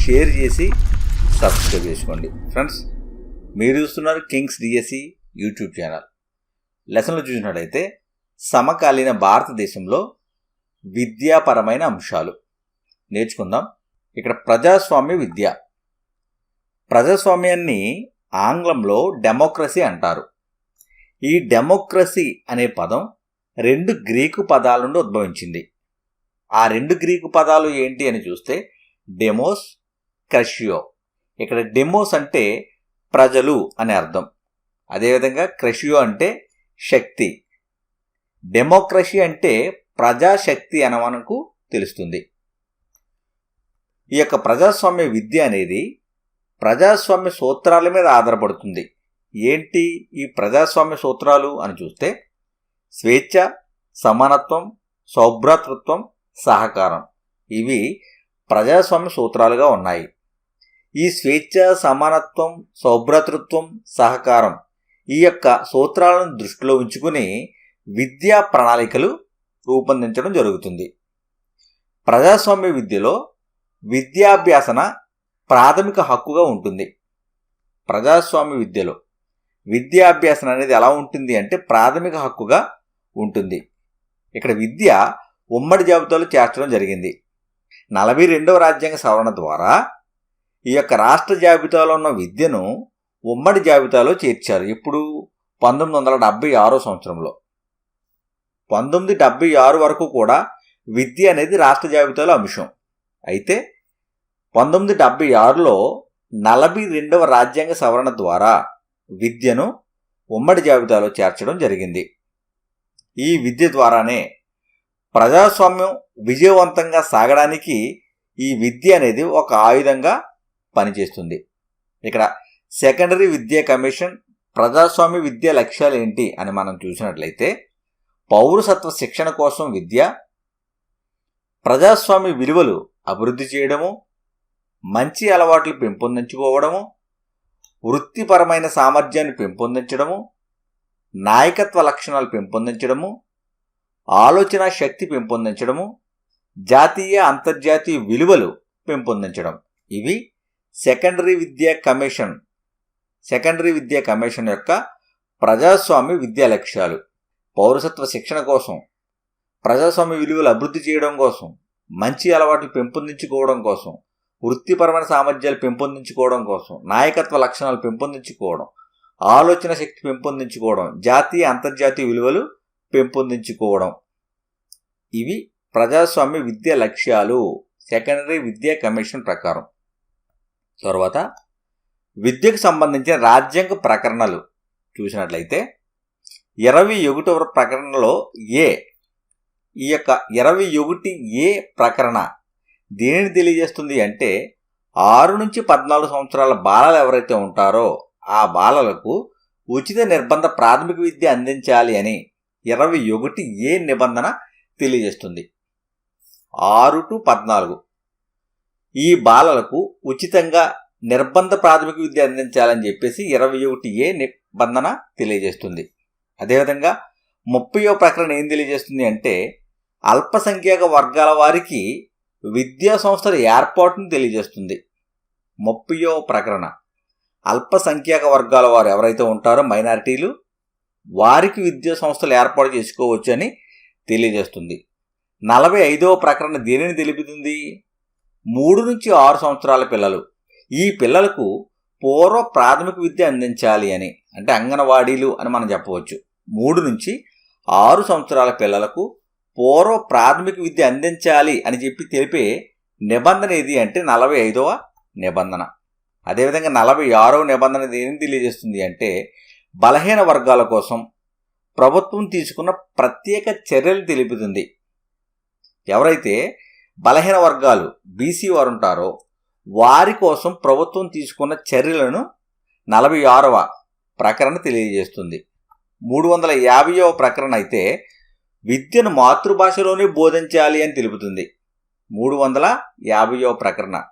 Share చేసి subscribe చేసుకోండి. Friends మీరు చూస్తున్నారు కింగ్స్ డిఎస్సి యూట్యూబ్ ఛానల్. లెసన్లో చూసినట్లయితే సమకాలీన భారతదేశంలో విద్యాపరమైన అంశాలు. నేర్చుకుందాం. ఇక్కడ ప్రజాస్వామ్య విద్య. ప్రజాస్వామ్యాన్ని ఆంగ్లంలో డెమోక్రసీ అంటారు. ఈ డెమోక్రసీ అనే పదం రెండు గ్రీకు పదాల నుండి ఉద్భవించింది. ఆ రెండు గ్రీకు పదాలు ఏంటి అని చూస్తే డెమోస్ క్రషియో. ఇక్కడ డెమోస్ అంటే ప్రజలు అనే అర్థం. అదేవిధంగా క్రషియో అంటే శక్తి. డెమోక్రసీ అంటే ప్రజాశక్తి అని మనకు తెలుస్తుంది. ఈ యొక్క ప్రజాస్వామ్య విద్య అనేది ప్రజాస్వామ్య సూత్రాల మీద ఆధారపడుతుంది. ఏంటి ఈ ప్రజాస్వామ్య సూత్రాలు అని చూస్తే స్వేచ్ఛ సమానత్వం సౌభ్రాతృత్వం సహకారం. ఇవి ప్రజాస్వామ్య సూత్రాలుగా ఉన్నాయి. ఈ స్వేచ్ఛ సమానత్వం సౌభ్రతృత్వం సహకారం ఈ యొక్క సూత్రాలను దృష్టిలో ఉంచుకుని విద్యా ప్రణాళికలు రూపొందించడం జరుగుతుంది. ప్రజాస్వామ్య విద్యలో విద్యాభ్యాసన ప్రాథమిక హక్కుగా ఉంటుంది. ప్రజాస్వామ్య విద్యలో విద్యాభ్యాసన అనేది ఎలా ఉంటుంది అంటే ప్రాథమిక హక్కుగా ఉంటుంది. ఇక్కడ విద్య ఉమ్మడి జాబితాలో చేర్చడం జరిగింది. నలభై రెండవ రాజ్యాంగ సవరణ ద్వారా ఈ యొక్క రాష్ట్ర జాబితాలో ఉన్న విద్యను ఉమ్మడి జాబితాలో చేర్చారు. ఇప్పుడు పంతొమ్మిది వందల డెబ్బై ఆరో సంవత్సరంలో. పంతొమ్మిది డెబ్బై ఆరు వరకు కూడా విద్య అనేది రాష్ట్ర జాబితాలో అంశం. అయితే పంతొమ్మిది డెబ్బై ఆరులో నలభై రెండవ రాజ్యాంగ సవరణ ద్వారా విద్యను ఉమ్మడి జాబితాలో చేర్చడం జరిగింది. ఈ విద్య ద్వారానే ప్రజాస్వామ్యం విజయవంతంగా సాగడానికి ఈ విద్య అనేది ఒక ఆయుధంగా పనిచేస్తుంది. ఇక్కడ సెకండరీ విద్యా కమిషన్ ప్రజాస్వామ్య విద్య లక్ష్యాలు ఏంటి అని మనం చూసినట్లయితే పౌరసత్వ శిక్షణ కోసం విద్య ప్రజాస్వామ్య విలువలు అభివృద్ధి చేయడము మంచి అలవాట్లు పెంపొందించుకోవడము వృత్తిపరమైన సామర్థ్యాన్ని పెంపొందించడము నాయకత్వ లక్షణాలు పెంపొందించడము ఆలోచన శక్తి పెంపొందించడము జాతీయ అంతర్జాతీయ విలువలు పెంపొందించడం. ఇవి సెకండరీ విద్యా కమిషన్ సెకండరీ విద్యా కమిషన్ యొక్క ప్రజాస్వామ్య విద్యా లక్ష్యాలు పౌరసత్వ శిక్షణ కోసం ప్రజాస్వామ్య విలువలు అభివృద్ధి చేయడం కోసం మంచి అలవాట్లు పెంపొందించుకోవడం కోసం వృత్తిపరమైన సామర్థ్యాలు పెంపొందించుకోవడం కోసం నాయకత్వ లక్షణాలు పెంపొందించుకోవడం ఆలోచన శక్తి పెంపొందించుకోవడం జాతీయ అంతర్జాతీయ విలువలు పెంపొందించుకోవడం. ఇవి ప్రజాస్వామ్య విద్య లక్ష్యాలు సెకండరీ విద్యా కమిషన్ ప్రకారం. తర్వాత విద్యకు సంబంధించిన రాజ్యాంగ ప్రకరణలు చూసినట్లయితే ఇరవై ఒకటవ ప్రకరణలో ఏ ఈ యొక్క ఇరవై ఒకటి ఏ ప్రకరణ దేనిని తెలియజేస్తుంది అంటే ఆరు నుంచి పద్నాలుగు సంవత్సరాల బాలలు ఎవరైతే ఉంటారో ఆ బాలలకు ఉచిత నిర్బంధ ప్రాథమిక విద్య అందించాలి అని ఇరవై ఒకటి ఏ నిబంధన తెలియజేస్తుంది. ఆరు టు పద్నాలుగు. ఈ బాలలకు ఉచితంగా నిర్బంధ ప్రాథమిక విద్య అందించాలని చెప్పేసి ఇరవై ఒకటి ఏ నిబంధన తెలియజేస్తుంది. అదేవిధంగా ముప్పయో ప్రకరణ ఏం తెలియజేస్తుంది అంటే అల్పసంఖ్యాక వర్గాల వారికి విద్యా సంస్థల ఏర్పాటును తెలియజేస్తుంది. ముప్పయో ప్రకరణ. అల్పసంఖ్యాక వర్గాల వారు ఎవరైతే ఉంటారో మైనారిటీలు వారికి విద్యా సంస్థలు ఏర్పాటు చేసుకోవచ్చు అని తెలియజేస్తుంది. నలభై ఐదవ ప్రకరణ దేనిని తెలుపుతుంది? మూడు నుంచి ఆరు సంవత్సరాల పిల్లలు. ఈ పిల్లలకు పూర్వ ప్రాథమిక విద్య అందించాలి అని అంటే అంగన్వాడీలు అని మనం చెప్పవచ్చు. మూడు నుంచి ఆరు సంవత్సరాల పిల్లలకు పూర్వ ప్రాథమిక విద్య అందించాలి అని చెప్పి తెలిపే నిబంధన ఏది అంటే నలభై ఐదవ నిబంధన. అదేవిధంగా నలభై ఆరవ నిబంధన ఏం తెలియజేస్తుంది అంటే బలహీన వర్గాల కోసం ప్రభుత్వం తీసుకున్న ప్రత్యేక చర్యలు తెలుపుతుంది. ఎవరైతే బలహీన వర్గాలు బీసీ వారు ఉంటారో వారి కోసం ప్రభుత్వం తీసుకున్న చర్యలను నలభై ఆరవ ప్రకరణ తెలియజేస్తుంది. మూడు వందల యాభైవ ప్రకరణ అయితే విద్యను మాతృభాషలోనే బోధించాలి అని తెలుపుతుంది. మూడు వందల యాభైవ ప్రకరణ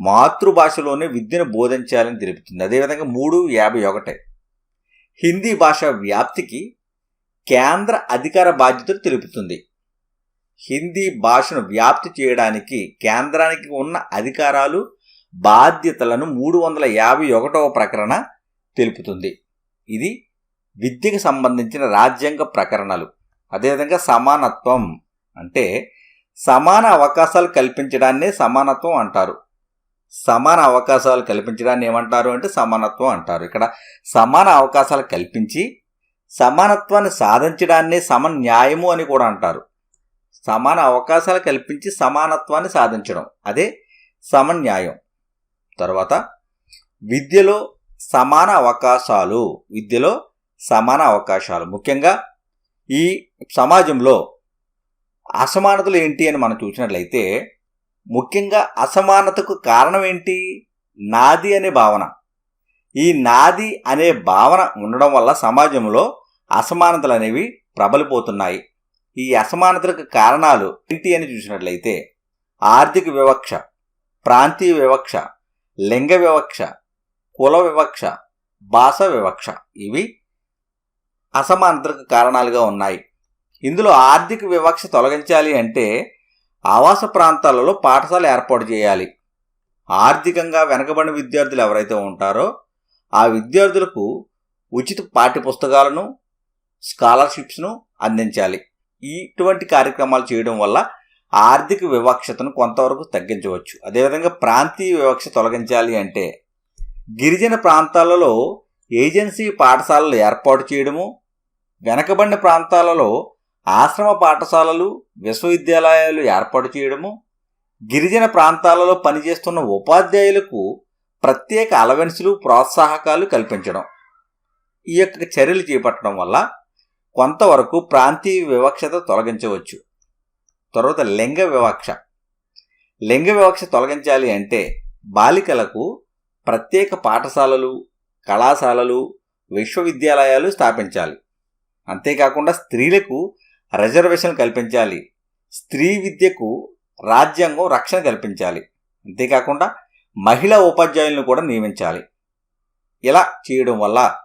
మాతృభాషలోనే విద్యను బోధించాలని తెలుపుతుంది. అదేవిధంగా మూడు యాభై ఒకటే హిందీ భాష వ్యాప్తికి కేంద్ర అధికార బాధ్యతలు తెలుపుతుంది. హిందీ భాషను వ్యాప్తి చేయడానికి కేంద్రానికి ఉన్న అధికారాలు బాధ్యతలను మూడు వందల యాభై ఒకటవ ప్రకరణ తెలుపుతుంది. ఇది విద్యకు సంబంధించిన రాజ్యాంగ ప్రకరణలు. అదేవిధంగా సమానత్వం అంటే సమాన అవకాశాలు కల్పించడాన్నే సమానత్వం అంటారు. సమాన అవకాశాలు కల్పించడాన్ని ఏమంటారు అంటే సమానత్వం అంటారు. ఇక్కడ సమాన అవకాశాలు కల్పించి సమానత్వాన్ని సాధించడాన్నే సమన్యాయము అని కూడా అంటారు. సమాన అవకాశాలు కల్పించి సమానత్వాన్ని సాధించడం. అదే సమన్యాయం. తర్వాత విద్యలో సమాన అవకాశాలు విద్యలో సమాన అవకాశాలు. ముఖ్యంగా ఈ సమాజంలో అసమానతలు ఏంటి అని మనం చూసినట్లయితే ముఖ్యంగా అసమానతకు కారణం ఏంటి? నాది అనే భావన. ఈ నాది అనే భావన ఉండడం వల్ల సమాజంలో అసమానతలు అనేవి ప్రబలిపోతున్నాయి. ఈ అసమానతలకు కారణాలు ఏంటి అని చూసినట్లయితే ఆర్థిక వివక్ష ప్రాంతీయ వివక్ష లింగ వివక్ష కుల వివక్ష భాష వివక్ష ఇవి అసమానతలకు కారణాలుగా ఉన్నాయి. ఇందులో ఆర్థిక వివక్ష తొలగించాలి అంటే ఆవాస ప్రాంతాలలో పాఠశాల ఏర్పాటు చేయాలి. ఆర్థికంగా వెనకబడిన విద్యార్థులు ఎవరైతే ఉంటారో ఆ విద్యార్థులకు ఉచిత పాఠ్య పుస్తకాలను స్కాలర్షిప్స్ను అందించాలి. ఇటువంటి కార్యక్రమాలు చేయడం వల్ల ఆర్థిక వివక్షతను కొంతవరకు తగ్గించవచ్చు. అదేవిధంగా ప్రాంతీయ వివక్ష తొలగించాలి అంటే గిరిజన ప్రాంతాలలో ఏజెన్సీ పాఠశాలలు ఏర్పాటు చేయడము వెనకబడిన ప్రాంతాలలో ఆశ్రమ పాఠశాలలు విశ్వవిద్యాలయాలు ఏర్పాటు చేయడము గిరిజన ప్రాంతాలలో పనిచేస్తున్న ఉపాధ్యాయులకు ప్రత్యేక అలవెన్సులు ప్రోత్సాహకాలు కల్పించడం. ఈ యొక్క చర్యలు చేపట్టడం వల్ల కొంతవరకు ప్రాంతీయ వివక్షత తొలగించవచ్చు. తర్వాత లింగ వివక్ష. లింగ వివక్ష తొలగించాలి అంటే బాలికలకు ప్రత్యేక పాఠశాలలు కళాశాలలు విశ్వవిద్యాలయాలు స్థాపించాలి. అంతేకాకుండా స్త్రీలకు రిజర్వేషన్ కల్పించాలి. స్త్రీ విద్యకు రాజ్యాంగం రక్షణ కల్పించాలి. అంతేకాకుండా మహిళా ఉపాధ్యాయులను కూడా నియమించాలి. ఇలా చేయడం వల్ల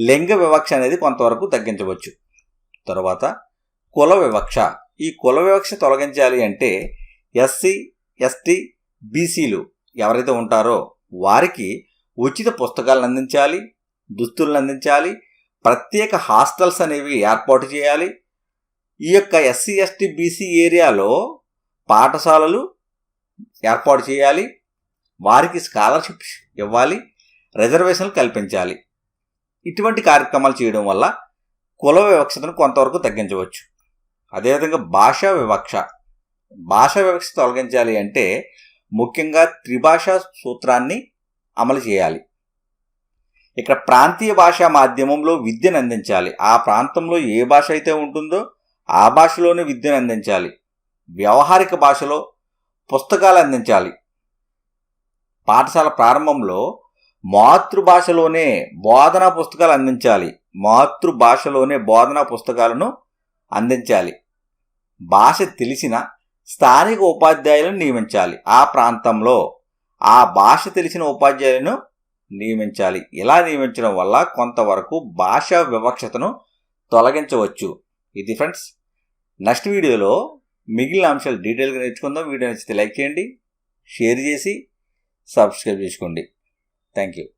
లింగ వివక్ష అనేది కొంతవరకు తగ్గించవచ్చు. తర్వాత కుల వివక్ష. ఈ కుల వివక్ష తొలగించాలి అంటే ఎస్సీ ఎస్టీ బీసీలు ఎవరైతే ఉంటారో వారికి ఉచిత పుస్తకాలను అందించాలి దుస్తులను అందించాలి ప్రత్యేక హాస్టల్స్ అనేవి ఏర్పాటు చేయాలి. ఈ యొక్క ఎస్సీ ఎస్టీ బీసీ ఏరియాలో పాఠశాలలు ఏర్పాటు చేయాలి. వారికి స్కాలర్షిప్స్ ఇవ్వాలి రిజర్వేషన్లు కల్పించాలి. ఇటువంటి కార్యక్రమాలు చేయడం వల్ల కుల వివక్షతను కొంతవరకు తగ్గించవచ్చు. అదేవిధంగా భాషా వివక్ష. భాషా వివక్ష తొలగించాలి అంటే ముఖ్యంగా త్రిభాషా సూత్రాన్ని అమలు చేయాలి. ఇక్కడ ప్రాంతీయ భాషా మాధ్యమంలో విద్యను అందించాలి. ఆ ప్రాంతంలో ఏ భాష అయితే ఉంటుందో ఆ భాషలోనే విద్యను అందించాలి. వ్యవహారిక భాషలో పుస్తకాలు అందించాలి. పాఠశాల ప్రారంభంలో మాతృభాషలోనే బోధనా పుస్తకాలు అందించాలి. మాతృభాషలోనే బోధనా పుస్తకాలను అందించాలి. భాష తెలిసిన స్థానిక ఉపాధ్యాయులను నియమించాలి. ఆ ప్రాంతంలో ఆ భాష తెలిసిన ఉపాధ్యాయులను నియమించాలి. ఇలా నియమించడం వల్ల కొంతవరకు భాషా వివక్షతను తొలగించవచ్చు. ఇది ఫ్రెండ్స్ నెక్స్ట్ వీడియోలో మిగిలిన అంశాలు డీటెయిల్గా నేర్చుకుందాం. వీడియో నచ్చితే లైక్ చేయండి షేర్ చేసి సబ్స్క్రైబ్ చేసుకోండి. Thank you.